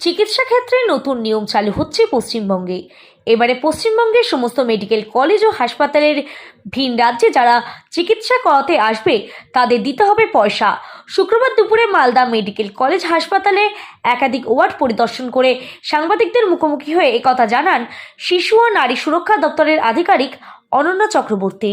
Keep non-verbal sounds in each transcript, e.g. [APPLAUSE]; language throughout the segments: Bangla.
চিকিৎসা ক্ষেত্রে নতুন নিয়ম চালু হচ্ছে পশ্চিমবঙ্গে। এবারে পশ্চিমবঙ্গের সমস্ত মেডিকেল কলেজ ও হাসপাতালের ভিন রাজ্যে যারা চিকিৎসা করাতে আসবে, তাদের দিতে হবে পয়সা। শুক্রবার দুপুরে মালদা মেডিকেল কলেজ হাসপাতালে একাধিক ওয়ার্ড পরিদর্শন করে সাংবাদিকদের মুখোমুখি হয়ে একথা জানান শিশু ও নারী সুরক্ষা দপ্তরের আধিকারিক অনন্য চক্রবর্তী।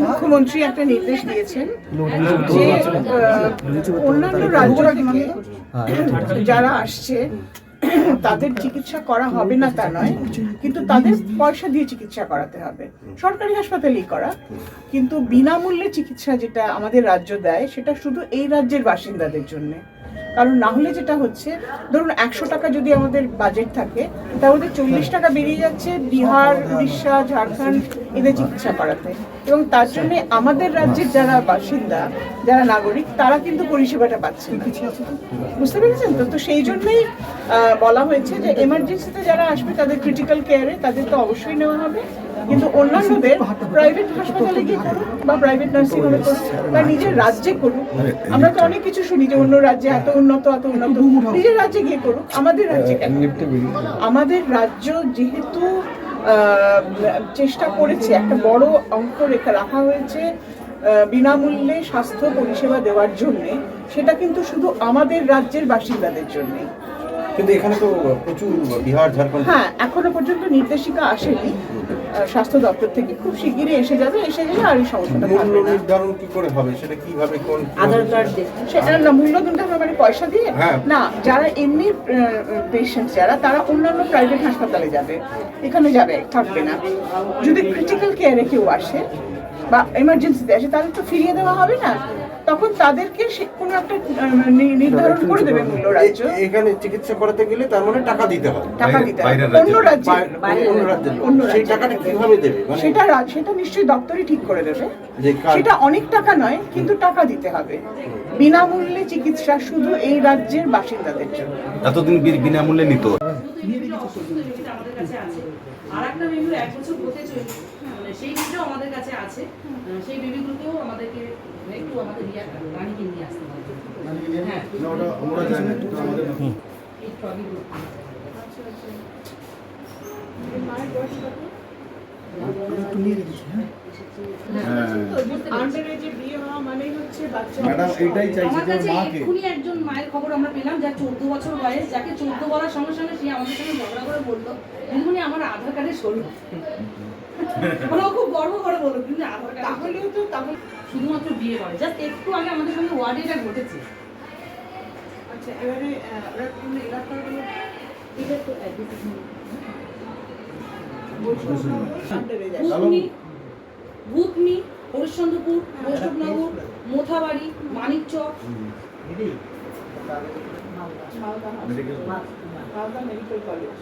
মুখ্যমন্ত্রী একটা নির্দেশ দিয়েছেন যে অন্যান্য রাজ্য যারা আসছে [COUGHS] তাদের চিকিৎসা করা হবে না তা নয়, কিন্তু তাদের পয়সা দিয়ে চিকিৎসা করাতে হবে। সরকারি হাসপাতালেই করা, কিন্তু বিনামূল্যে চিকিৎসা যেটা আমাদের রাজ্য দেয়, সেটা শুধু এই রাজ্যের বাসিন্দাদের জন্য। কারণ না হলে যেটা হচ্ছে, ধরুন একশো টাকা যদি আমাদের বাজেট থাকে তার মধ্যে চল্লিশ টাকা বেরিয়ে যাচ্ছে বিহার, উড়িষ্যা, ঝাড়খণ্ড এদের চিকিৎসা করাতে এবং তার জন্য আমাদের রাজ্যের যারা বাসিন্দা, যারা নাগরিক, তারা কিন্তু পরিষেবাটা পাচ্ছে বুঝতে পেরেছেন তো? তো সেই জন্যই বলা হয়েছে যে এমার্জেন্সিতে যারা আসবে, তাদের ক্রিটিক্যাল কেয়ারে তাদের তো অবশ্যই নেওয়া হবে। কিন্তু অন্যান্যদের প্রাইভেট হাসপাতালে গিয়ে করুক বা প্রাইভেট নার্সিং হোমে করুক বা নিজের রাজ্যে করুক আমরা তো অনেক কিছু শুনি যে অন্য রাজ্যে এত উন্নত এত উন্নত। নিজের রাজ্যে গিয়ে করুক। আমাদের রাজ্যে কেন? আমাদের রাজ্য যেহেতু আহ, চেষ্টা করেছে একটা বড় অঙ্ক রেখা রাখা হয়েছে বিনামূল্যে স্বাস্থ্য পরিষেবা দেওয়ার জন্যে সেটা কিন্তু শুধু আমাদের রাজ্যের বাসিন্দাদের জন্য কিন্তু এখানে তো প্রচুর বিহার ঝাড়খণ্ড। হ্যাঁ এখনও পর্যন্ত নির্দেশিকা আসেনি। স্বাস্থ্য দপ্তর থেকে খুব শিগগিরই এসে যাবে এসে গেলে আর এই সমস্যাটা মূল্য নির্ধারণ কি করে হবে? সেটা কীভাবে কোন আধার কার্ড সেটা না মূল্য হবে মানে পয়সা দিয়ে? হ্যাঁ। না যারা এমনি পেশেন্ট যারা তারা অন্যান্য প্রাইভেট হাসপাতালে যাবে। এখানে যাবে থাকবে না। যদি ক্রিটিক্যাল কেয়ারে কেউ আসে বা এমার্জেন্সিতে আসে তাদের তো ফিরিয়ে দেওয়া হবে না। তখন তাদেরকে সে কোনো একটা নির্ধারণ করে দেবে মূল্য রাজ্য। এখানে চিকিৎসা করাতে গেলে তার মানে টাকা দিতে হবে টাকা দিতে হবে অন্য রাজ্যে অন্য। অন্য সেই টাকাটা কীভাবে দেবে? মানে সেটা সেটা নিশ্চয়ই দপ্তরই ঠিক করে দেবে। সেটা অনেক টাকা নয় কিন্তু টাকা দিতে হবে। বিনামূল্যে চিকিৎসা শুধু এই রাজ্যের বাসিন্দাদের জন্য। এতদিন বিনামূল্যে নিত। আছে আর একটা বেবি এক বছর হতে চলছে মানে সেই বেবিটাও আমাদের কাছে আছে। সেই বেবিগুলোকেও আমাদেরকে একটু আমাদের রানীকে নিয়ে আসতে হবে। হ্যাঁ। এই ট্রলিগুলো। একটু রেখেছি, হ্যাঁ। ম্যাডাম এইটাই চাইছে যে মাকে এক্ষুনি একজন মায়ের খবর আমরা পেলাম যার চোদ্দ বছর বয়স যাকে চোদ্দ বলার সঙ্গে সঙ্গে সে আমাদের সঙ্গে ঝগড়া করে বলল দিদিমণি আমার আধার কার্ডে সরু মানে খুব গর্ব করে বলল কিন্তু আধার কার্ড তাহলেও তো তাহলে শুধুমাত্র বিয়ে করে। জাস্ট একটু আগে আমাদের সঙ্গে ওয়ার্ডে এটা ঘটেছে। আচ্ছা এবারে ওরা বিভিন্ন এলাকাগুলো এটা তো আন্ডার এজ ভূতনি ভূতনি হরিশ্চন্দ্রপুর বৈষ্ণবনগর মোথাবাড়ি মানিকচক। Medical college.